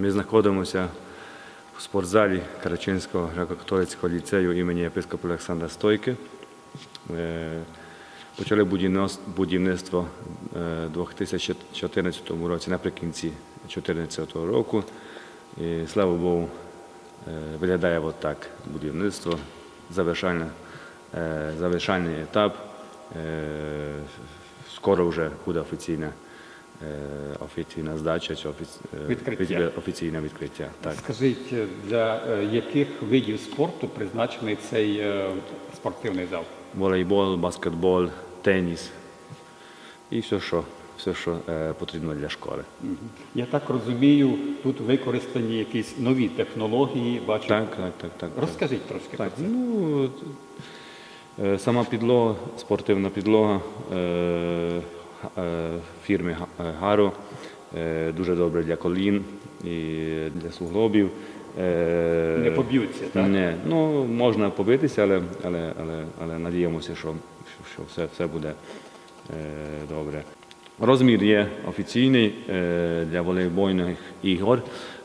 Ми знаходимося в спортзалі Карачинського греко-католицького ліцею імені єпископа Олександра Стойки. Е, Почали будівництво- е, у 2014 році, наприкінці 2014 року. І, слава Богу, е, виглядає от будівництво, завершальний етап. Скоро вже буде офіційна, офіційна здача, чи офіц- е, Відкриття. офіційне відкриття. Так. Скажіть, для е, яких видів спорту призначений цей е, спортивний зал? волейбол, баскетбол, теніс і все, що, все, що е, потрібно для школи. Я так розумію, тут використані якісь нові технології. Бачу. Так, так, так, так. Розкажіть трошки Так, про це. ну, е, сама підлога, спортивна підлога е, е, фірми е, Гаро, е, дуже добре для колін і для суглобів. Е, Не поб'ються, так? Не, ну можна побитися, але, але, але, але надіємося, що, що, все, все буде е, добре. Розмір є офіційний е, для волейбольних ігор.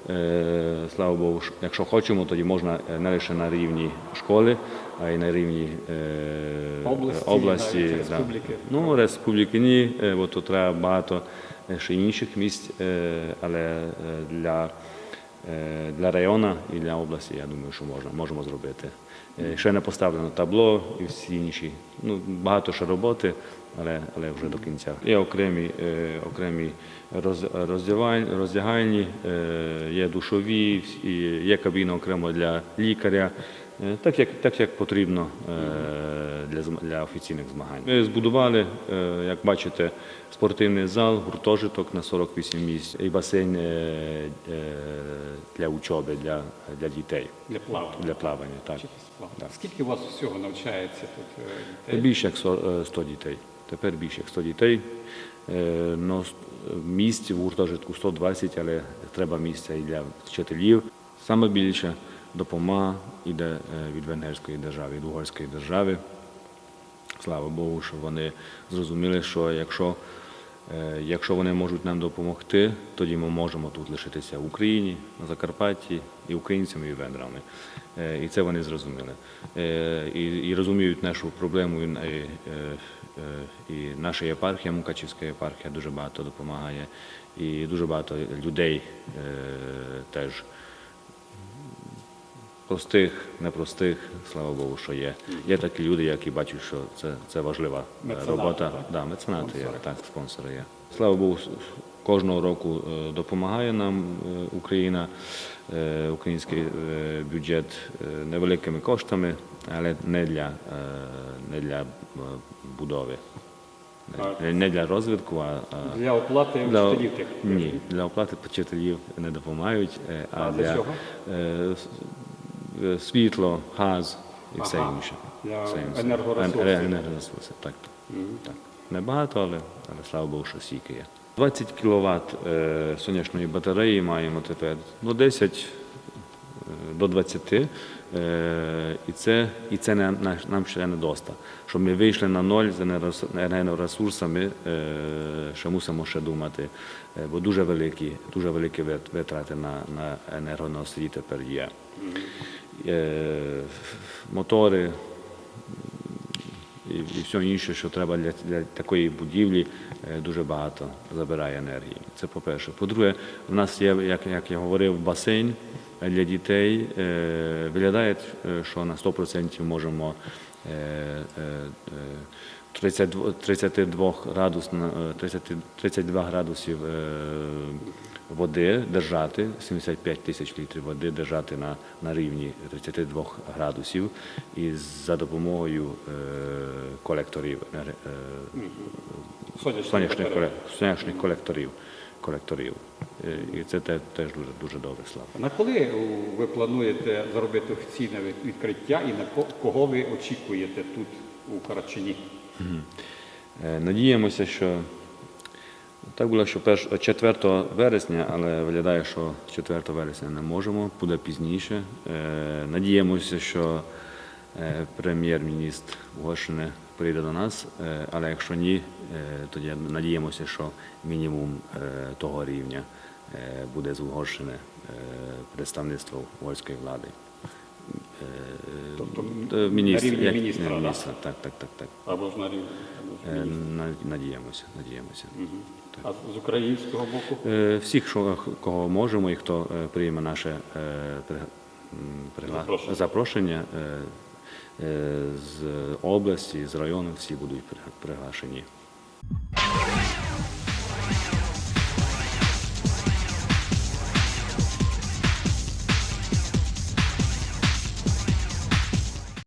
Е, слава Богу, якщо хочемо, тоді можна е, не лише на рівні школи, а й на рівні е, Області, області да. республіки. Ну, республіки ні, е, бо тут треба багато е, ще інших місць, але для, для району і для області, я думаю, що можна, можемо зробити. Ще не поставлено табло і всі інші. Ну, багато ще роботи, але, але вже до кінця. Є окремі, окремі роз, роздягальні, є душові, є кабіна окремо для лікаря. Е, Так як, так як потрібно е, для, для офіційних змагань. Ми збудували, е, як бачите, спортивний зал, гуртожиток на 48 місць і басейн для учоби, для, для дітей, Для плавання. для плавання. Так. Плавання. Скільки у вас всього навчається тут дітей? Більше як 100 е, 100 дітей. Тепер більше як 100 дітей. Но місць в гуртожитку 120, але треба місця і для вчителів. Саме більше допомога йде е, від венгерської держави, від угорської держави. Слава Богу, що вони зрозуміли, що якщо, е, якщо вони можуть нам допомогти, тоді ми можемо тут лишитися в Україні, на Закарпатті, і українцями, і венграми. Е, І це вони зрозуміли. І, і розуміють нашу проблему. І, і наша єпархія, Мукачівська єпархія дуже багато допомагає, і дуже багато людей теж простих, непростих, слава Богу, що є. Є такі люди, які бачать, що це, це важлива е, Меценати, робота. так? Да, меценати є, так, спонсори є. Слава Богу, кожного року е, допомагає нам е, Україна, український бюджет невеликими коштами, але не для, не для будови. Не- для розвитку, а, Для оплати для, вчителів тих. ні, для оплати вчителів не допомагають, а, А для для чого? Е, е, світло, газ і все Ага, інше. для Все інше. енергоресурсів. Ен- е, енергоресурси, так. так. Небагато, але, але слава Богу, що стільки є. 20 кВт е, сонячної батареї маємо тепер. Ну, 10 е, до 20. Е, І це, і це не, наш- нам ще не доста. Щоб ми вийшли на ноль з енергорес- енергоресурсами, е, ще мусимо ще думати, е, бо дуже великі, дуже великі вит- витрати на, на енергоносії тепер є. Е, Мотори, і, все інше, що треба для, для такої будівлі, е, дуже багато забирає енергії. Це по-перше. По-друге, в нас є, як, як я говорив, басейн для дітей. Е, Виглядає, що на 100% можемо 32, 32 градус, на- е, 30, 32 градусів е, води держати, 75 тисяч літрів води держати на, на рівні 32 градусів і за допомогою е, колекторів, е, е, сонячних колекторів. Колекторів. Е, І це теж дуже, дуже добре, слава. На коли ви плануєте зробити офіційне відкриття і на ко- кого ви очікуєте тут у Карачині? Е, Надіємося, що так було, що перш- 4 вересня, але виглядає, що 4 вересня не можемо, буде пізніше. Е, Надіємося, що е, прем'єр-міністр Угорщини прийде до нас, е, але якщо ні, е, тоді надіємося, що мінімум е, того рівня е, буде з Угорщини е, представництво угорської влади. Е, Тобто е, міністр, на рівні як- міністра, міністра, так, так, так, так. Або ж на рівні. Е, міністра. на- Надіємося, надіємося. А з українського боку? Е, Всіх, що, кого можемо і хто е, прийме наше е, Запрошення. запрошення е, е, Е, з області, з району всі будуть пригашені.